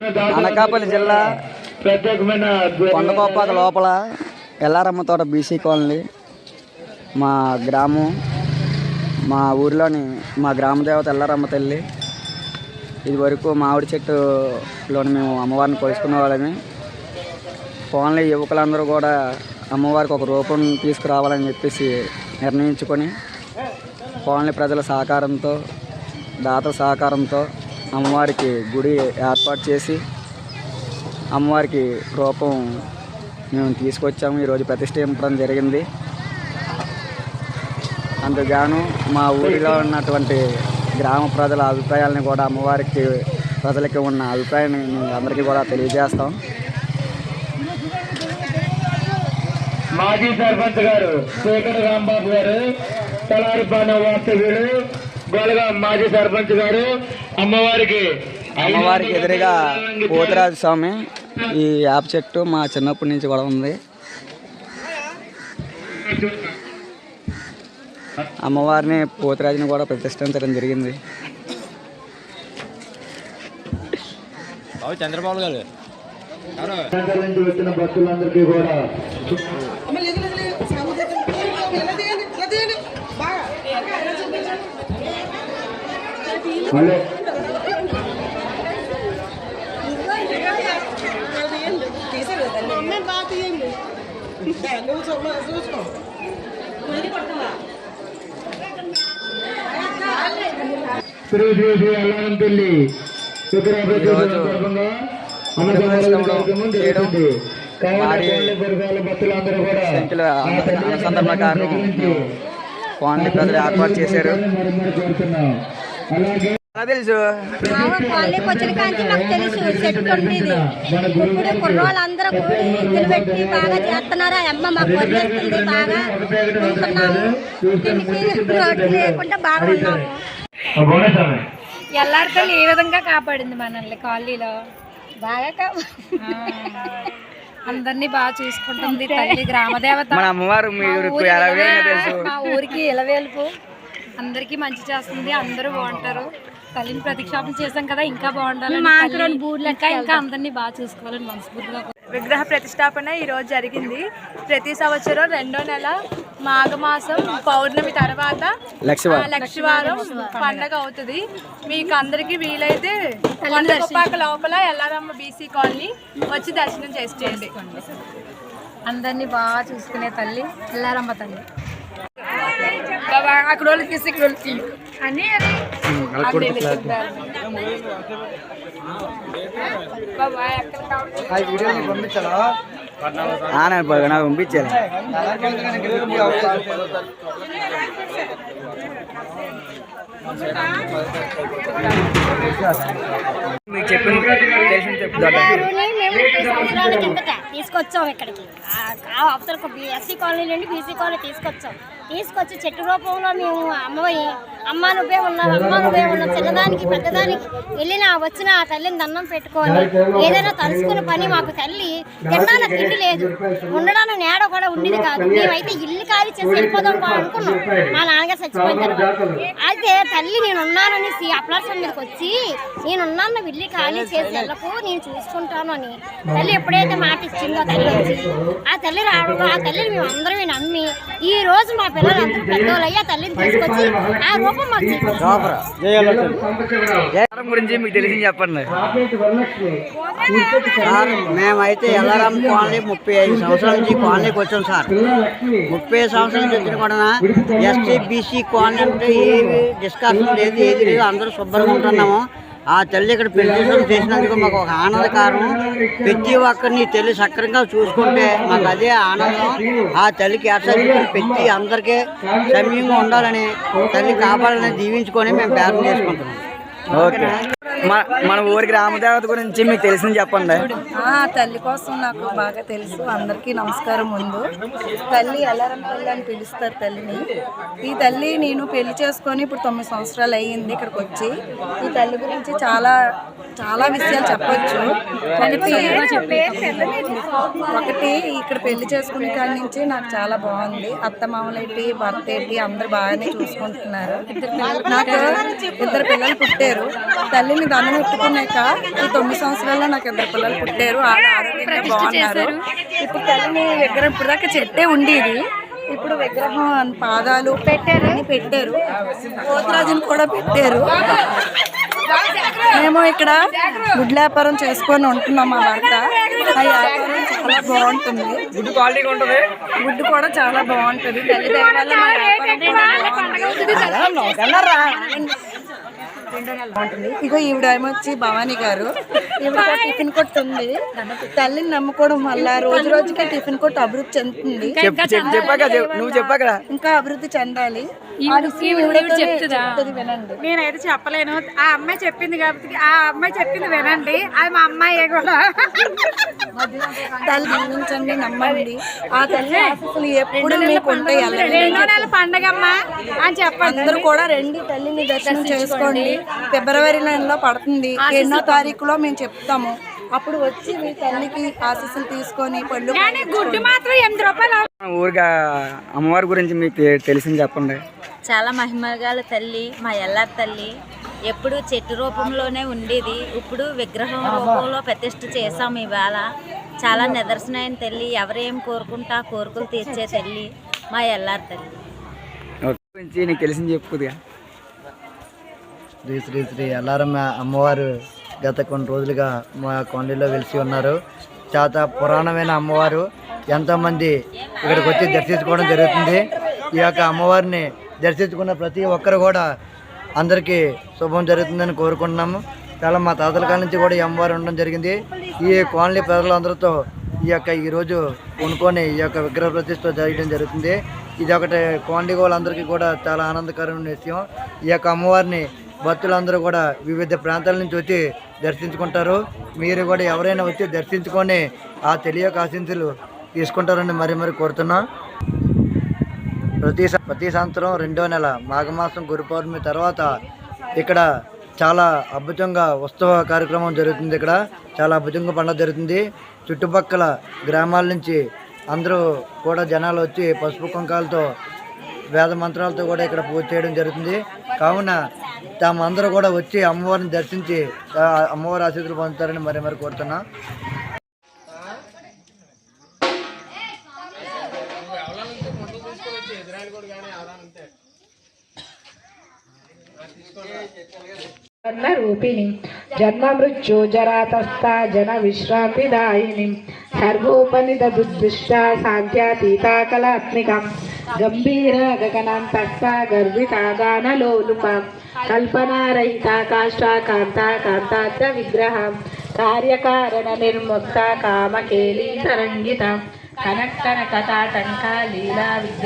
అనకాపల్లి జిల్లా ప్రత్యేకమైన కొండకోపాక లోపల ఎల్లారమ్మ తోట బీసీ కాలనీ మా గ్రామం మా ఊరిలోని మా గ్రామ దేవత ఎల్లారమ్మ తల్లి. ఇది వరకు మామిడి చెట్టులోని మేము అమ్మవారిని కొలుసుకునే వాళ్ళని ఫోన్లో యువకులందరూ కూడా అమ్మవారికి ఒక రూపం తీసుకురావాలని చెప్పేసి నిర్ణయించుకొని ఫోన్లీ ప్రజల సహకారంతో దాతల సహకారంతో అమ్మవారికి గుడి ఏర్పాటు చేసి అమ్మవారికి రూపం మేము తీసుకొచ్చాము. ఈరోజు ప్రతిష్ఠించడం జరిగింది. అందుకుగాను మా ఊరిలో ఉన్నటువంటి గ్రామ ప్రజల అభిప్రాయాలను కూడా అమ్మవారికి ప్రజలకి ఉన్న అభిప్రాయాన్ని మేము అందరికీ కూడా తెలియజేస్తాం. మాజీ సర్పంచ్ గారు శేఖర్ రాంబాబు గారు తలారిపాన వాస్తవ్యుడు గోలగా మాజీ సర్పంచ్ గారు అమ్మవారికి అమ్మవారికి ఎదురుగా పోతురాజు స్వామి ఈ యాప చెట్టు మా చిన్నప్పటి నుంచి కూడా ఉంది. అమ్మవారిని పోతురాజుని కూడా ప్రతిష్ఠించడం జరిగింది. చంద్రబాబు గారు. వచ్చిన భక్తులందరికీ కూడా మళ్ళీ నువ్వు చూడ- చూసుకో. శ్రీ శ్రీ శ్రీ అల్లారం పెళ్ళి శుక్రవారం ఈరోజు సందర్భంగా అన్నదానాలు కార్యక్రమం జరుగుతుంది కావున మాది పల్లె వర్గాల భక్తులందరూ కూడా సెంటుల ఆ తల్లి అనుసంధాన కారణం గురించి ఫోన్లీ ప్రజలు ఏర్పాటు చేశారు అలాగే తెలుసు. మామూలు కాలనీకి వచ్చిన కాంచి మాకు తెలుసు. చెట్టు ఉండేది. ఇప్పుడు కుర్రోళ్ళందరూ కూడి ఇద్దరు పెట్టి బాగా చేస్తున్నారు? ఆ అమ్మ మాకు వదిలేస్తుంది బాగా ఉంటున్నాము దీనికి రోడ్డు లేకుండా బాగా ఉన్నాము బోనస్వామి ఎల్లారికల్లి ఏ విధంగా కాపాడింది మనల్ని కాలనీలో. బాగా అందరినీ బాగా చూసుకుంటుంది తల్లి గ్రామదేవత. మన అమ్మవారు మా మీరు ఊరి ఎలా ఇలవేల్పు, తెలుసు. మా ఊరికి ఇలవేల్పు. అందరికీ మంచి చేస్తుంది. అందరూ బాగుంటారు. తల్లిని ప్రతిక్షాపన చేశాం కదా ఇంకా బాగుండాలి ఇంకా ఇంకా అందరినీ బాగా చూసుకోవాలని మనస్ఫూర్తిగా విగ్రహ ప్రతిష్టాపన ఈరోజు జరిగింది. ప్రతి సంవత్సరం రెండో నెల మాఘమాసం పౌర్ణమి తర్వాత లక్షవారం పండగ అవుతుంది. మీకు అందరికీ వీలైతే కొండగొప్పాక లోపల ఎల్లారమ్మ బీసీ కాలనీ వచ్చి దర్శనం చేసుకోండి. అందరినీ బాగా చూసుకునే తల్లి ఎల్లారమ్మ తల్లి. అక్కడ వాళ్ళు తీసి ఇక్కడ వాళ్ళు తీయు. అని అది పంపించాను మీకు చెప్పిన తెలిసిన చెప్తా తీసుకొచ్చాం ఇక్కడికి. ఆ- అవతలకు ఎస్సీ కాలనీ నుండి బీసీ కాలనీ తీసుకొచ్చాం. తీసుకొచ్చి చెట్టు రూపంలో మేము అమ్మవి అమ్మ నువ్వే ఉన్నావు అమ్మ నువ్వే ఉన్నావు చిన్నదానికి పెద్దదానికి వెళ్ళిన వచ్చిన ఆ తల్లిని దండం పెట్టుకొని ఏదైనా తలుసుకున్న పని మాకు తల్లి తినడానికి తిండి లేదు. ఉండడానికి నేడ కూడా ఉండేది కాదు. మేమైతే ఇల్లు ఖాళీ చేసి వెళ్ళిపోదాం అనుకున్నాం. మా నాన్నగారు చచ్చిపోయిన తర్వాత. అయితే తల్లి నేను ఉన్నానని సీ ప్లాట్ఫామ్ మీదకి వచ్చి నేను ఉన్నాను ఇల్లు ఖాళీ చేసి వెళ్ళకు నేను చూసుకుంటాను అని. తల్లి ఎప్పుడైతే మాట ఇచ్చి ఆ తల్లి వచ్చి ఆ తల్లి రావడం ఆ తల్లిని మేము అందరమే నమ్మి ఈ రోజు మా పిల్లలందరూ పెద్దోళ్ళు అయ్యి ఆ తల్లిని తీసుకొచ్చి ఆ రూపం మాకు గురించి మీకు తెలిసింది చెప్పండి. సార్ మేమైతే ఎల్లారం కాలనీ ముప్పై ఐదు సంవత్సరాల నుంచి కాలనీకి వచ్చాం సార్. ముప్పై ఐదు సంవత్సరాల నుంచి వచ్చిన కూడా ఎస్సీ బీసీ కాలనీ అంటే ఏమి డిస్కషన్ లేదు ఏది లేదు. అందరూ శుభ్రంగా ఉంటున్నాము. ఆ తల్లి ఇక్కడ ప్రతిష్టం చేసినందుకు మాకు ఒక ఆనందకారం ప్రతి ఒక్కరిని తల్లి సక్రంగా చూసుకుంటే మాకు అదే ఆనందం. ఆ తల్లికి ఏర్పడి ప్రతి అందరికీ సమయంగా ఉండాలని తల్లి కాపాడాలని దీవించుకొని మేము ప్రార్థన చేసుకుంటున్నాం. ఓకే. మన ఊరికి ఊరి గ్రామదేవత గురించి మీకు తెలిసింది చెప్పండి. ఆ తల్లి కోసం నాకు బాగా తెలుసు. అందరికీ నమస్కారం ముందు. తల్లి ఎల్లారం తల్లి అని పిలుస్తారు తల్లిని. ఈ తల్లి నేను పెళ్ళి చేసుకొని ఇప్పుడు తొమ్మిది సంవత్సరాలు అయ్యింది ఇక్కడికి వచ్చి ఈ తల్లి గురించి చాలా చాలా విషయాలు చెప్పొచ్చు. ఒకటి ఒకటి ఇక్కడ పెళ్ళి చేసుకునే కాడి నుంచి నాకు చాలా బాగుంది. అత్త మామలేటి భర్త ఏంటి అందరు బాగానే చూసుకుంటున్నారు. నాకు ఇద్దరు పిల్లలు పుట్టారు. పెట్టారు. తల్లిని దండం పెట్టుకున్నాక ఈ తొమ్మిది సంవత్సరాల్లో నాకు ఇద్దరు పిల్లలు పుట్టారు. వాళ్ళు ఆరోగ్యంగా బాగున్నారు. ఇప్పుడు తల్లిని విగ్రహం ఇప్పుడు దాకా చెట్టే ఉండేది. ఇప్పుడు విగ్రహం పాదాలు పెట్టారు. పెట్టారు. పోతరాజుని కూడా పెట్టారు. మేము ఇక్కడ గుడ్ల వ్యాపారం చేసుకొని ఉంటున్నాం మా భర్త. ఆ వ్యాపారం చాలా బాగుంటుంది. గుడ్డు క్వాలిటీగా ఉంటుంది. గుడ్డు కూడా చాలా తల్లి మా వ్యాపారం. బాగుంటుంది. ఇగో ఈవిడ ఏమొచ్చి భవానీ గారు ఈవిడ టిఫిన్ కొట్టు ఉంది తల్లిని నమ్ముకోవడం వల్ల రోజు రోజుకి టిఫిన్ కొట్టు అభివృద్ధి చెందుతుంది. నువ్వు చెప్పాక ఇంకా అభివృద్ధి చెందాలి. నేనైతే చెప్పలేను. ఆ అమ్మాయి చెప్పింది కాబట్టి ఆ అమ్మాయి చెప్పింది వినండి. అది మా అమ్మాయి కూడా. తల్లి నమ్మించండి నమ్మండి. ఆ తల్లి ఆశీస్సులు ఎప్పుడు మీకు ఉంటాయి రెండో నెల పండగమ్మా అని చెప్పండి. అందరూ కూడా రండి తల్లిని దర్శనం చేసుకోండి. ఫిబ్రవరి నెలలో పడుతుంది. ఎన్నో తారీఖులో మేము చెప్తాము. అప్పుడు వచ్చి మీ తల్లికి ఆశీస్సులు తీసుకొని పళ్ళు గుడ్డు మాత్రం ఎనిమిది రూపాయలు ఊరిగా అమ్మవారి గురించి మీకు తెలిసింది చెప్పండి. చాలా మహిమగల తల్లి మా ఎల్లారి తల్లి. ఎప్పుడు చెట్టు రూపంలోనే ఉండేది. ఇప్పుడు విగ్రహం రూపంలో ప్రతిష్ఠ చేసాం ఇవాళ. చాలా నిదర్శనమైన తల్లి. ఎవరేం కోరుకుంటా కోరికలు తీర్చే తల్లి మా ఎల్లారి తల్లి. ఓకే. గురించి నీకు తెలిసింది చెప్పుదిగా శ్రీ శ్రీ శ్రీ అల్లారం అమ్మవారు గత కొన్ని రోజులుగా మా కొండలో వెలిసి ఉన్నారు. చాలా పురాణమైన అమ్మవారు ఎంతోమంది ఇక్కడికి వచ్చి దర్శించుకోవడం జరుగుతుంది. ఈ యొక్క అమ్మవారిని దర్శించుకున్న ప్రతి ఒక్కరు కూడా అందరికీ శుభం జరుగుతుందని కోరుకుంటున్నాము చాలా మా తాతల కాల నుంచి కూడా ఈ అమ్మవారు ఉండడం జరిగింది. ఈ కాలనీ ప్రజలందరితో ఈ యొక్క ఈరోజు కొనుక్కొని ఈ యొక్క విగ్రహ ప్రతిష్ట జరగడం జరుగుతుంది. ఇది ఒకటి కాలనీ వాళ్ళందరికీ కూడా చాలా ఆనందకరమైన విషయం. ఈ యొక్క అమ్మవారిని భక్తులందరూ కూడా వివిధ ప్రాంతాల నుంచి వచ్చి దర్శించుకుంటారు. మీరు కూడా ఎవరైనా వచ్చి దర్శించుకొని ఆ తెలియక ఆశించులు తీసుకుంటారని మరి మరి కోరుతున్నాం. ప్రతి ప్రతి సంవత్సరం రెండో నెల మాఘమాసం గురు పౌర్ణమి తర్వాత ఇక్కడ చాలా అద్భుతంగా ఉత్సవ కార్యక్రమం జరుగుతుంది ఇక్కడ. చాలా అద్భుతంగా పండుగ జరుగుతుంది. చుట్టుపక్కల గ్రామాల నుంచి అందరూ కూడా జనాలు వచ్చి పసుపు కుంకాలతో వేద మంత్రాలతో కూడా ఇక్కడ పూజ చేయడం జరుగుతుంది. కావున తమ అందరూ కూడా వచ్చి అమ్మవారిని దర్శించి అమ్మవారి ఆశీస్సులు పొందుతారని మరి మరి కోరుతున్నా. రూపిణి జన్మ మృత్యు జరాతస్థ జన విశ్రాంతిదాయిని. సర్వోపనిదుష్ట సాంఖ్యాతీత కళాత్మికం. గంభీర గగనాంతస్థ గర్విత గానలోలుప కల్పనారహిత కాష్టాకాంత కాంతార్థ విగ్రహం. కార్యకారణ నిర్ముక్త కామకేళీ తరంగిత కనక్కన కథాటంక లీలా విగ్రహ.